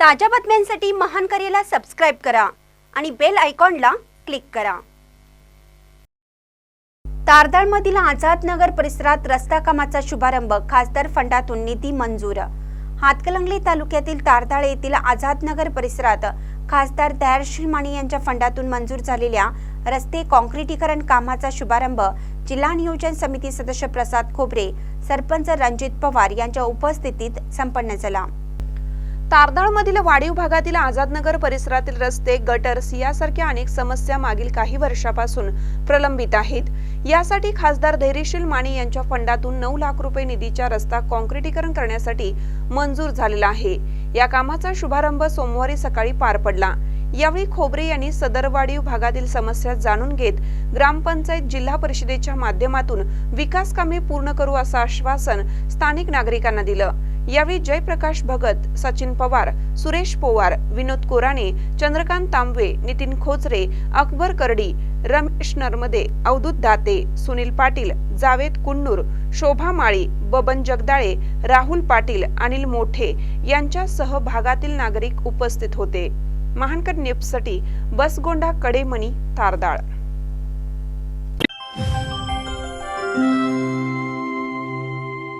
ताज्या बातम्यांसाठी महान करेला सबस्क्राईब करा आणि बेल आयकॉनला क्लिक करा. तारदाळमधील आझाद नगर परिसरात रस्ता कामाचा शुभारंभ खासदार फंडातून निधी मंजूर. हातकलंगली तालुक्यातील तारदाळ येथील आझाद नगर परिसरात खासदार दयाळशील माने यांच्या फंडातून मंजूर झालेल्या रस्ते काँक्रिटीकरण कामाचा शुभारंभ जिल्हा नियोजन समिती सदस्य प्रसाद खोबरे सरपंच रणजित पवार यांच्या उपस्थितीत संपन्न झाला. तारदाळमधील वाढीव भागातील आझादनगर परिसरातील रस्ते गटर्स यासारख्या अनेक समस्या मागील काही वर्षापासून प्रलंबित आहेत. यासाठी खासदार धैर्यशील माने यांच्या फंडातून नऊ लाख रुपये निधीच्या रस्ता कॉन्क्रिटीकरण करण्यासाठी मंजूर झालेला आहे. या कामाचा शुभारंभ सोमवारी सकाळी पार पडला. यावेळी खोबरे यांनी सदर वाढीव भागातील समस्या जाणून घेत ग्रामपंचायत जिल्हा परिषदेच्या माध्यमातून विकास कामे पूर्ण करू असं आश्वासन स्थानिक नागरिकांना दिलं. यावेळी जयप्रकाश भगत सचिन पवार सुरेश पोवार विनोद कोराणे चंद्रकांत तांबवे नितीन खोचरे अकबर करडी रमेश नरमदे अवधूत दाते सुनील पाटील जावेद कुन्नूर शोभा माळी बबन जगदाळे राहुल पाटील अनिल मोठे यांच्यासह भागातील नागरिक उपस्थित होते. महानकर नेपसाठी बसगोंडा कडेमणी तारदाळ.